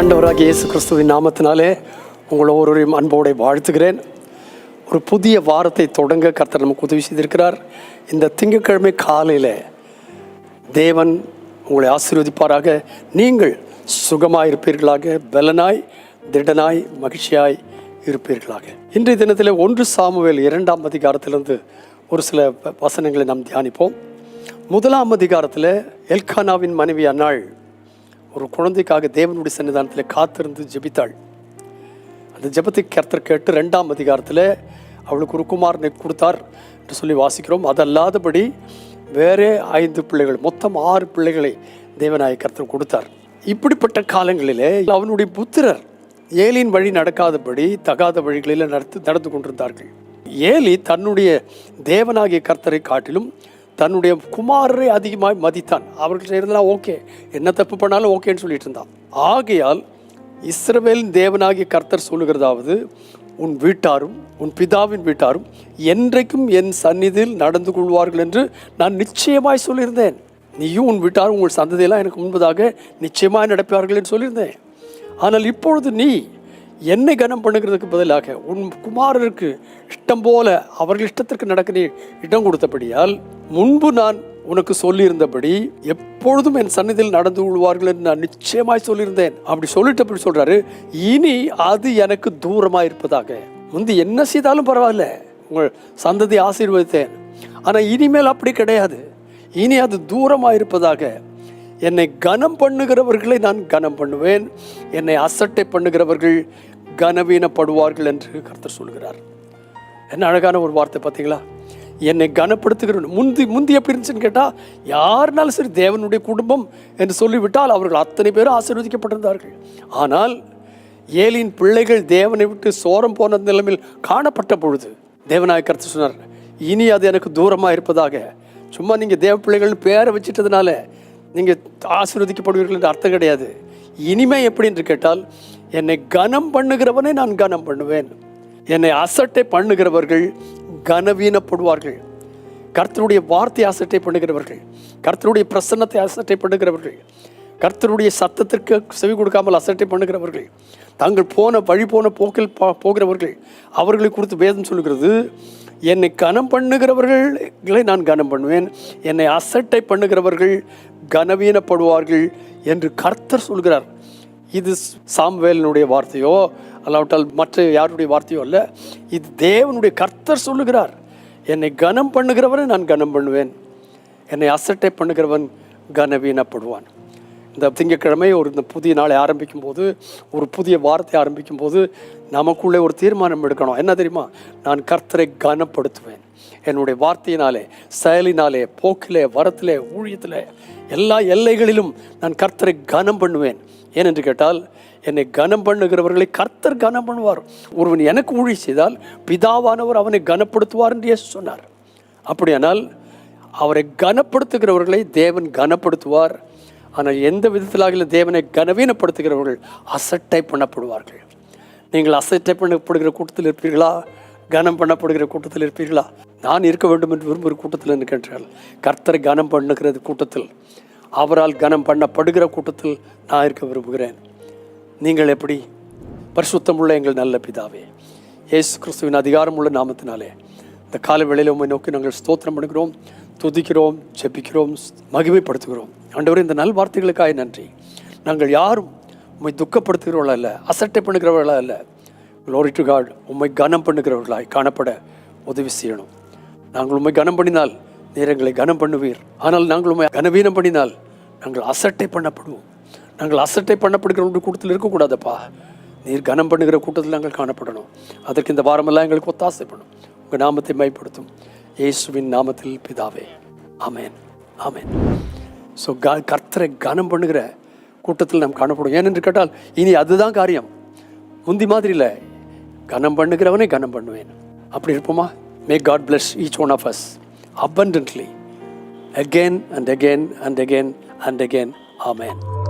அண்டவராக இயேசு கிறிஸ்துவின் நாமத்தினாலே உங்களை ஒவ்வொருவரையும் அன்போடு வாழ்த்துகிறேன். ஒரு புதிய வாரத்தை தொடங்க கர்த்தர் நமக்கு உதவி செய்திருக்கிறார். இந்த திங்கட்கிழமை காலையில் தேவன் உங்களை ஆசீர்வதிப்பாராக. நீங்கள் சுகமாக இருப்பீர்களாக பலனாய் திடனாய் மகிழ்ச்சியாய் இருப்பீர்களாக. இன்றைய தினத்தில் ஒன்று சாமுவேல் இரண்டாம் அதிகாரத்திலிருந்து ஒரு சில வசனங்களை நாம் தியானிப்போம். முதலாம் அதிகாரத்தில் எல்கானாவின் மனைவி அன்னாள் ஒரு குழந்தைக்காக தேவனுடைய சன்னிதானத்தில் காத்திருந்து ஜெபித்தாள். அந்த ஜெபத்தை கர்த்தர் கேட்டு ரெண்டாம் அதிகாரத்தில் அவளுக்கு ஒரு குமாரனை கொடுத்தார் என்று சொல்லி வாசிக்கிறோம். அதல்லாதபடி வேறே ஐந்து பிள்ளைகள் மொத்தம் ஆறு பிள்ளைகளை தேவநாய கர்த்தர் கொடுத்தார். இப்படிப்பட்ட காலங்களிலே அவனுடைய புத்திரர் ஏலியின் வழி நடக்காதபடி தகாத வழிகளில் நடத்து நடந்து கொண்டிருந்தார்கள். ஏலி தன்னுடைய தேவனாகிய கர்த்தரை காட்டிலும் தன்னுடைய குமாரரை அதிகமாக மதித்தான். அவர்கள் செய்கிறதெல்லாம் ஓகே. என்ன தப்பு பண்ணாலும் ஓகேன்னு சொல்லிட்டு இருந்தான். ஆகையால் இஸ்ரவேலின் தேவனாகிய கர்த்தர் சொல்லுகிறதாவது உன் வீட்டாரும் உன் பிதாவின் வீட்டாரும் என்றைக்கும் என் சந்நிதியில் நடந்து கொள்வார்கள் என்று நான் நிச்சயமாய் சொல்லியிருந்தேன். நீயும் உன் வீட்டாரும் உங்கள் சந்ததியெல்லாம் எனக்கு முன்பதாக நிச்சயமாக நடப்பார்கள் என்று சொல்லியிருந்தேன். ஆனால் இப்பொழுது நீ என்னை கனம் பண்ணுகிறதுக்கு பதிலாக உன் குமாரருக்கு இஷ்டம் போல அவர்கள் இஷ்டத்திற்கு நடக்க நீ இடம் கொடுத்தபடியால் முன்பு நான் உனக்கு சொல்லியிருந்தபடி எப்பொழுதும் என் சன்னதியில் நடந்து கொள்வார்கள் என்று நான் நிச்சயமாய் சொல்லியிருந்தேன். அப்படி சொல்லிட்டு அப்படி சொல்றாரு இனி அது எனக்கு தூரமாக இருப்பதாக. முந்தி என்ன செய்தாலும் பரவாயில்ல. உங்கள் சந்ததி ஆசீர்வதித்தேன். ஆனால் இனிமேல் அப்படி கிடையாது. இனி அது தூரமாக இருப்பதாக. என்னை கனம் பண்ணுகிறவர்களை நான் கனம் பண்ணுவேன். என்னை அசட்டை பண்ணுகிறவர்கள் கனவீனப்படுவார்கள் என்று கர்த்தர் சொல்கிறார். என்ன அழகான ஒரு வார்த்தை பார்த்தீங்களா? என்னை கனப்படுத்துகிற முந்தி முந்தி எப்படி இருந்துச்சுன்னு கேட்டால் யாருனாலும் சரி தேவனுடைய குடும்பம் என்று சொல்லிவிட்டால் அவர்கள் அத்தனை பேரும் ஆசீர்வதிக்கப்பட்டிருந்தார்கள். ஆனால் ஏலியின் பிள்ளைகள் தேவனை விட்டு சோரம் போன நிலைமையில் காணப்பட்ட பொழுது தேவநாயக கருத்து சொன்னார் இனி அது எனக்கு தூரமாக இருப்பதாக. சும்மா நீங்கள் தேவ பிள்ளைகள் பேரை வச்சிட்டதுனால நீங்கள் ஆசீர்வதிக்கப்படுவீர்கள் என்று அர்த்தம் கிடையாது. இனிமே எப்படி? என்று கேட்டால் என்னை கனம் பண்ணுகிறவனை நான் கனம் பண்ணுவேன். என்னை அசட்டை பண்ணுகிறவர்கள் கனவீனப்படுவார்கள். கர்த்தருடைய வார்த்தை அசட்டை பண்ணுகிறவர்கள் கர்த்தருடைய பிரசன்னத்தை அசட்டை பண்ணுகிறவர்கள் கர்த்தருடைய சத்தத்திற்கு செவி கொடுக்காமல் அசட்டை பண்ணுகிறவர்கள் தாங்கள் போன வழி போன போக்கில் போகிறவர்கள் அவர்களை குறித்து வேதம் சொல்கிறது என்னை கனம் பண்ணுகிறவர்களை நான் கனம் பண்ணுவேன் என்னை அசட்டை பண்ணுகிறவர்கள் கனவீனப்படுவார்கள் என்று கர்த்தர் சொல்கிறார். இது சாம்வேலினுடைய வார்த்தையோ அல்லாவிட்டால் மற்ற யாருடைய வார்த்தையோ அல்ல இது தேவனுடைய கர்த்தர் சொல்லுகிறார். என்னை கனம் பண்ணுகிறவரை நான் கனம் பண்ணுவேன். என்னை அசட்டை பண்ணுகிறவன் கனவீனப்படுவான். இந்த திங்கக்கிழமை ஒரு இந்த புதிய நாளை ஆரம்பிக்கும் போது ஒரு புதிய வார்த்தை ஆரம்பிக்கும் போது நமக்குள்ளே ஒரு தீர்மானம் எடுக்கணும். என்ன தெரியுமா? நான் கர்த்தரை கனப்படுத்துவேன். என்னுடைய வார்த்தையினாலே செயலினாலே போக்கிலே வரத்திலே ஊழியத்தில் எல்லா எல்லைகளிலும் நான் கர்த்தரை கனம் பண்ணுவேன். ஏனென்று கேட்டால் என்னை கனம் பண்ணுகிறவர்களை கர்த்தர் கனம் பண்ணுவார். ஒருவன் எனக்கு ஊழி செய்தால் பிதாவானவர் அவனை கனப்படுத்துவார் என்று சொன்னார். அப்படியானால் அவரை கனப்படுத்துகிறவர்களை தேவன் கனப்படுத்துவார். ஆனால் எந்த விதத்திலாகிலும் தேவனை கனவீனப்படுத்துகிறவர்கள் அசட்டை பண்ணப்படுவார்கள். நீங்கள் அசட்டை பண்ணப்படுகிற கூட்டத்தில் இருப்பீர்களா? கனம் பண்ணப்படுகிற கூட்டத்தில் இருப்பீர்களா? நான் இருக்க வேண்டும் என்று விரும்புகிற கூட்டத்தில் இருக்கின்றால் கர்த்தர் கர்த்தரை கனம் பண்ணுகிறது கூட்டத்தில் அவரால் கனம் பண்ணப்படுகிற கூட்டத்தில் நான் இருக்க விரும்புகிறேன். நீங்கள் எப்படி? பரிசுத்தமுள்ள எங்கள் நல்ல பிதாவே இயேசு கிறிஸ்துவின் அதிகாரமுள்ள நாமத்தினாலே இந்த கால வேளையில் உண்மை நோக்கி நாங்கள் ஸ்தோத்திரம் பண்ணுகிறோம் துதிக்கிறோம் ஜெபிக்கிறோம் மகிமைப்படுத்துகிறோம். ஆண்டவர் இந்த நல் வார்த்தைகளுக்காக நன்றி. நாங்கள் யாரும் உண்மை துக்கப்படுத்துகிறவர்களா அல்ல அசட்டை பண்ணுகிறவர்களா அல்ல க்ளோரி டு காட் உண்மை கனம் பண்ணுகிறவர்களாய் காணப்பட உதவி செய்யணும். நாங்கள் உண்மை கனம் பண்ணினால் நீர் எங்களை கனம் பண்ணுவீர். ஆனால் நாங்கள் உண்மை கனவீனம் பண்ணினால் நாங்கள் அசட்டை பண்ணப்படுவோம். நாங்கள் அசட்டை பண்ணப்படுகிறவங்க கூட்டத்தில் இருக்கக்கூடாதப்பா. நீர் கனம் பண்ணுகிற கூட்டத்தில் நாங்கள் காணப்படணும். அதற்கு இந்த வாரமெல்லாம் எங்களுக்கு ஒத்தாசை பண்ணும். உங்கள் நாமத்தை மைப்படுத்தும் இயேசுவின் நாமத்தில் பிதாவே. ஆமேன். ஆமேன். ஸோ க கர்த்தரை கனம் பண்ணுகிற கூட்டத்தில் நாம் காணப்படும். ஏனென்று கேட்டால் இனி அதுதான் காரியம். முந்தி மாதிரி இல்லை கனம் பண்ணுகிறவனே கனம் பண்ணுவேன். அப்படி இருப்போமா? May God bless each one of us abundantly again and again and again and again. Amen.